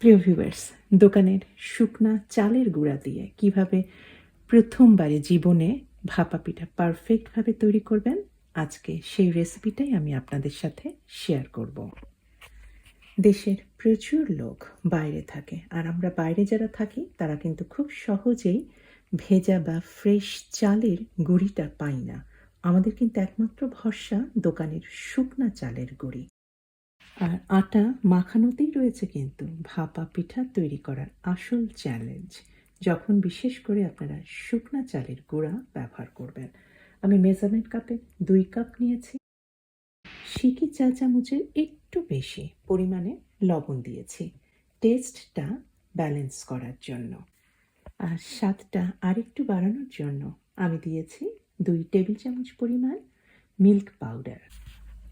প্রিয় ভিউয়ার্স দোকানের শুকনা চালের গুঁড়া দিয়ে কীভাবে প্রথমবারে জীবনে ভাপা পিঠা পারফেক্টভাবে তৈরি করবেন, আজকে সেই রেসিপিটাই আমি আপনাদের সাথে শেয়ার করব। দেশের প্রচুর লোক বাইরে থাকে, আর আমরা বাইরে যারা থাকি, তারা কিন্তু খুব সহজেই ভেজা বা ফ্রেশ চালের গুঁড়িটা পাই না। আমাদের কিন্তু একমাত্র ভরসা দোকানের শুকনা চালের গুঁড়ি। আর আটা মাখানোতেই রয়েছে কিন্তু ভাপা পিঠা তৈরি করার আসল চ্যালেঞ্জ যখন বিশেষ করে আপনারা শুকনা চালের গুঁড়া ব্যবহার করবেন। আমি মেজারমেন্ট কাপে দুই কাপ নিয়েছি। সিকি চা চামচের একটু বেশি পরিমাণে লবণ দিয়েছি। টেস্টটা ব্যালেন্স করার জন্য। আর স্বাদটা আরেকটু বাড়ানোর জন্য আমি দিয়েছি দুই টেবিল চামচ পরিমাণ মিল্ক পাউডার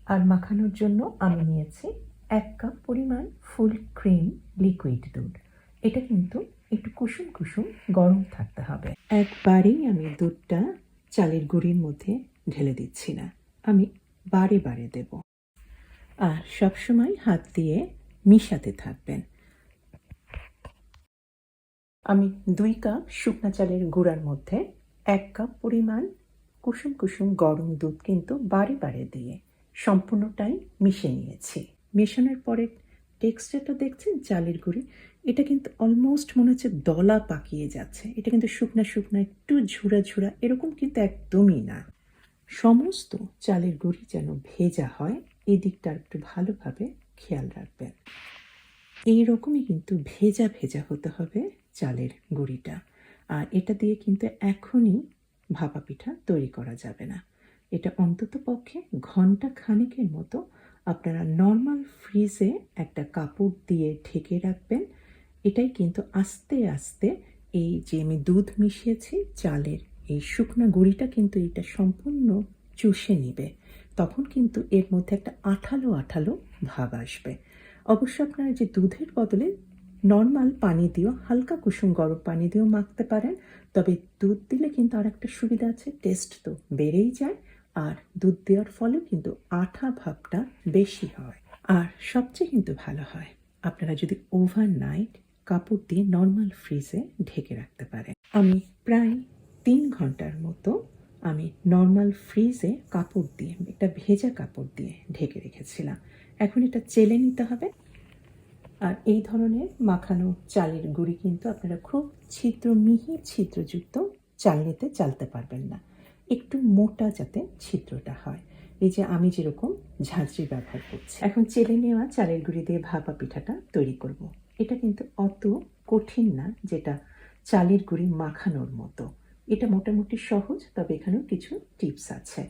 আর মাখানোর জন্য আমি নিয়েছি এক কাপ পরিমাণ ফুল ক্রিম লিকুইড দুধ। এটা কিন্তু একটু কুসুম কুসুম গরম থাকতে হবে। একবারেই আমি দুধটা চালের গুঁড়ির মধ্যে ঢেলে দিচ্ছি না। আমি বারে বারে দেব। আর সবসময় হাত দিয়ে মিশাতে থাকবেন। আমি দুই কাপ শুকনা চালের গুঁড়ার মধ্যে এক কাপ পরিমাণ কুসুম কুসুম গরম দুধ কিন্তু বারে বারে দিয়ে সম্পূর্ণটাই মিশে নিয়েছি। মেশানোর পরে টেক্সচারটা দেখছেন, চালের গুঁড়ি। এটা কিন্তু অলমোস্ট মনে হচ্ছে দলা পাকিয়ে যাচ্ছে। এটা কিন্তু শুকনা শুকনা, একটু ঝুড়া ঝুড়া এরকম কিন্তু একদমই না। সমস্ত চালের গুঁড়ি যেন ভেজা হয়, এই দিকটা একটু ভালোভাবে খেয়াল রাখবেন। এই রকমই কিন্তু ভেজা ভেজা হতে হবে চালের গুঁড়িটা। আর এটা দিয়ে কিন্তু এখনই ভাপা পিঠা তৈরি করা যাবে না। এটা অন্তত পক্ষে ঘণ্টা খানেকের মতো আপনারা নর্মাল ফ্রিজে একটা কাপড় দিয়ে ঢেকে রাখবেন। এটাই কিন্তু আস্তে আস্তে এই যে আমি দুধ মিশিয়েছি, চালের এই শুকনা গুঁড়িটা কিন্তু এটা সম্পূর্ণ চুষে নিবে। তখন কিন্তু এর মধ্যে একটা আঠালো আঠালো ভাব আসবে। অবশ্য আপনারা যে দুধের বদলে নর্মাল পানি দিয়েও, হালকা কুসুম গরম পানি দিয়েও মাখতে পারেন, তবে দুধ দিলে কিন্তু আর একটা সুবিধা আছে টেস্ট তো বেড়েই যায়। আর দুধ দেওয়ার ফলেও কিন্তু আঠা ভাবটা বেশি হয়। আর সবচেয়ে কিন্তু ভালো হয়, আপনারা যদি ওভারনাইট কাপড় দিয়ে নর্মাল ফ্রিজে ঢেকে রাখতে পারেন। আমি প্রায় তিন ঘণ্টার মতো আমি নর্মাল ফ্রিজে কাপড় দিয়ে, একটা ভেজা কাপড় দিয়ে ঢেকে রেখেছিলাম। এখন এটা চেলে নিতে হবে। আর এই ধরনের মাখানো চালের গুঁড়ি কিন্তু আপনারা খুব ছিদ্র মিহি ছিদ্রযুক্ত চালনিতে চালতে পারবেন না। একটু মোটা যাতে ছিদ্রটা হয়। এই যে আমি যেরকম ঝাঁঝরি ব্যবহার করছি। এখন চেলে নেওয়া চালের গুঁড়ি দিয়ে ভাপা পিঠাটা তৈরি করব। এটা কিন্তু অত কঠিন না, যেটা চালের গুঁড়ি মাখানোর মতো। এটা মোটামুটি সহজ, তবে এখানেও কিছু টিপস আছে।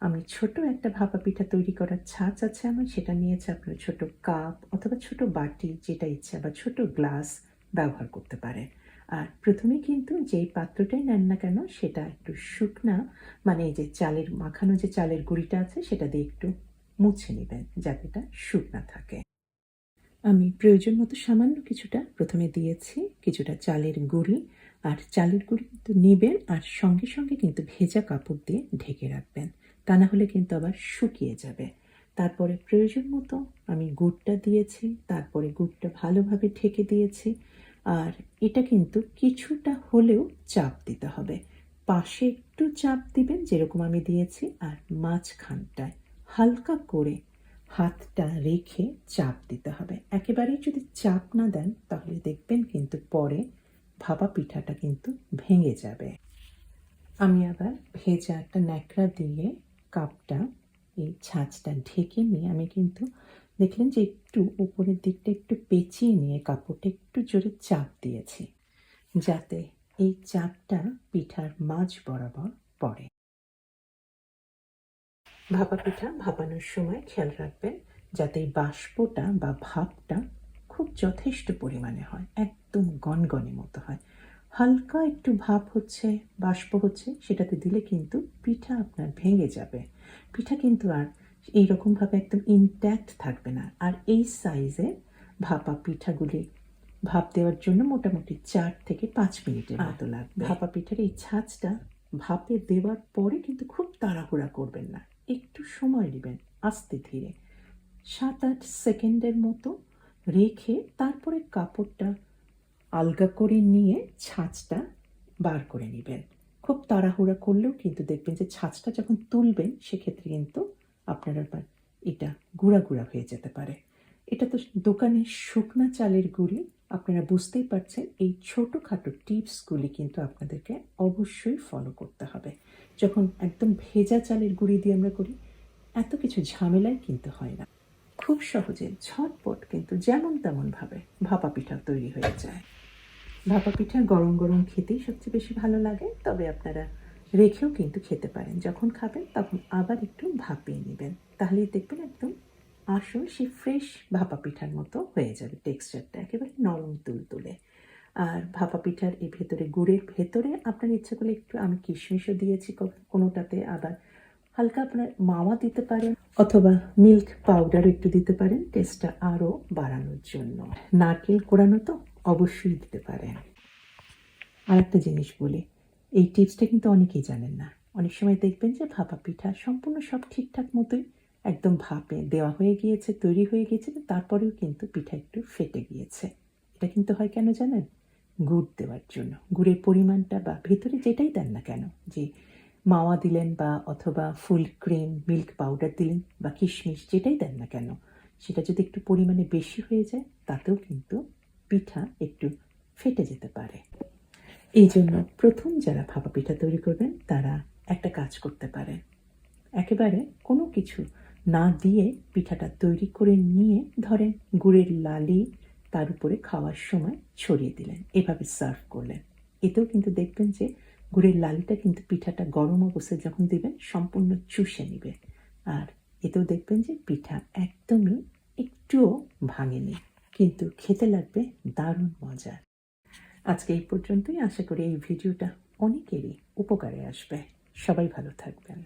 আমি ছোট একটা ভাপা পিঠা তৈরি করার ছাঁচ আছে আমার, সেটা নিয়েছে আপনার ছোট কাপ অথবা ছোট বাটি, যেটা ইচ্ছা, বা ছোট গ্লাস ব্যবহার করতে পারেন আর প্রথমে কিন্তু যেই পাত্রটাই নেন না কেন, সেটা একটু শুকনা মানে যে চালের, মাখানো যে চালের গুঁড়িটা আছে, সেটা দিয়ে একটু মুছে নেবেন যাতে এটা শুকনা থাকে। আমি প্রয়োজন মতো সামান্য কিছুটা প্রথমে দিয়েছি, কিছুটা চালের গুঁড়ি, আর চালের গুঁড়ি কিন্তু নেবেন আর সঙ্গে সঙ্গে কিন্তু ভেজা কাপড় দিয়ে ঢেকে রাখবেন। তা না হলে কিন্তু আবার শুকিয়ে যাবে। তারপরে প্রয়োজন মতো আমি গুড়টা দিয়েছি, তারপরে গুড়টা ভালোভাবে ঢেকে দিয়েছি আর এটা কিন্তু কিছুটা হলেও চাপ দিতে হবে। পাশে একটু চাপ দিবেন যেরকম আমি দিয়েছি, আর মাঝখানটায় হালকা করে হাতটা রেখে চাপ দিতে হবে। একেবারেই যদি চাপ না দেন, তাহলে দেখবেন কিন্তু পরে ভাপা পিঠাটা কিন্তু ভেঙে যাবে। আমি আবার ভেজা একটা ন্যাকড়া দিয়ে কাপটা, এই ছাঁচটা ঢেকে নিয়ে আমি কিন্তু দেখলেন যে একটু উপরের দিকটা একটু পেঁচিয়ে নিয়ে কাপড়টা একটু জোরে চাপ দিয়েছি, যাতে এই চাপটা পিঠার মাঝ বরাবর পড়ে। ভাপা পিঠা ভাপানোর সময় খেয়াল রাখবেন যাতে এই বাষ্পটা বা ভাপটা খুব যথেষ্ট পরিমাণে হয়, একদম গনগনে মতো হয়। হালকা একটু ভাপ হচ্ছে, বাষ্প হচ্ছে, সেটাতে দিলে কিন্তু পিঠা আপনার ভেঙে যাবে। পিঠা কিন্তু আর এইরকমভাবে একদম ইনট্যাক্ট থাকবে না। আর এই সাইজে ভাপা পিঠাগুলি ভাপ দেওয়ার জন্য মোটামুটি চার থেকে পাঁচ মিনিটের মতো লাগবে। ভাপা পিঠার এই ছাঁচটা ভাপে দেওয়ার পরে কিন্তু খুব তাড়াহুড়া করবেন না। একটু সময় নেবেন আস্তে ধীরে। সাত আট সেকেন্ডের মতো রেখে তারপরে কাপড়টা আলগা করে নিয়ে ছাঁচটা বার করে নেবেন। খুব তাড়াহুড়া করলেও কিন্তু দেখবেন যে ছাঁচটা যখন তুলবেন সেক্ষেত্রে কিন্তু আপনার আবার এটা গুঁড়া গুঁড়া হয়ে যেতে পারে। এটা তো দোকানের শুকনা চালের গুঁড়ি। আপনারা বুঝতেই পারছেন, এই ছোটোখাটো টিপসগুলি কিন্তু আপনাদেরকে অবশ্যই ফলো করতে হবে। যখন একদম ভেজা চালের গুঁড়ি দিয়ে আমরা করি, এত কিছু ঝামেলাই কিন্তু হয় না। খুব সহজে ঝটপট কিন্তু যেমন তেমনভাবে ভাপা পিঠা তৈরি হয়ে যায়। ভাপা পিঠা গরম গরম খেতেই সবচেয়ে বেশি ভালো লাগে, তবে আপনারা রেখেও কিন্তু খেতে পারেন। যখন খাবেন তখন আবার একটু ভাপিয়ে নেবেন। তাহলেই দেখবেন একদম আসল সেই ফ্রেশ ভাপা পিঠার মতো হয়ে যাবে টেক্সচারটা একেবারে নরম তুলতুলে। আর ভাপা পিঠার এই ভেতরে গুড়ের ভেতরে আপনার ইচ্ছে করলে একটু আমি কিশমিশও দিয়েছি কোনোটাতে, আবার হালকা আপনার মাওয়া দিতে পারেন, অথবা মিল্ক পাউডারও একটু দিতে পারেন টেস্টটা আরও বাড়ানোর জন্য। নারকেল কোরানো তো অবশ্যই দিতে পারেন। আর একটা জিনিস বলি এই টিপসটা কিন্তু অনেকেই জানেন না। অনেক সময় দেখবেন যে ভাপা পিঠা সম্পূর্ণ সব ঠিকঠাক মতোই একদম ভাপে দেওয়া হয়ে গিয়েছে, তৈরি হয়ে গিয়েছে তারপরেও কিন্তু পিঠা একটু ফেটে গিয়েছে। এটা কিন্তু হয় কেন জানেন? গুড় দেওয়ার জন্য। গুড়ের পরিমাণটা বা ভেতরে যেটাই দেন না কেন, যে মাওয়া দিলেন বা অথবা ফুল ক্রিম, মিল্ক পাউডার দিলেন বা কিশমিশ যেটাই দেন না কেন, সেটা যদি একটু পরিমাণে বেশি হয়ে যায়, তাতেও কিন্তু পিঠা একটু ফেটে যেতে পারে। এই জন্য প্রথম যারা ভাপা পিঠা তৈরি করবেন, তারা একটা কাজ করতে পারে একেবারে কোনো কিছু না দিয়ে পিঠাটা তৈরি করে নিয়ে ধরেন গুড়ের লালি তার উপরে খাওয়ার সময় ছড়িয়ে দিলেন, এভাবে সার্ভ করলেন। এতেও কিন্তু দেখবেন যে গুড়ের লালিটা কিন্তু পিঠাটা গরম অবস্থায় যখন দিবেন, সম্পূর্ণ চুষে নেবে। আর এতেও দেখবেন যে পিঠা একদমই একটুও ভাঙেনি, কিন্তু খেতে লাগবে দারুণ মজা আজকে এই পর্যন্তই। আশা করি এই ভিডিওটা অনেকেরই উপকারে আসবে। সবাই ভালো থাকবেন।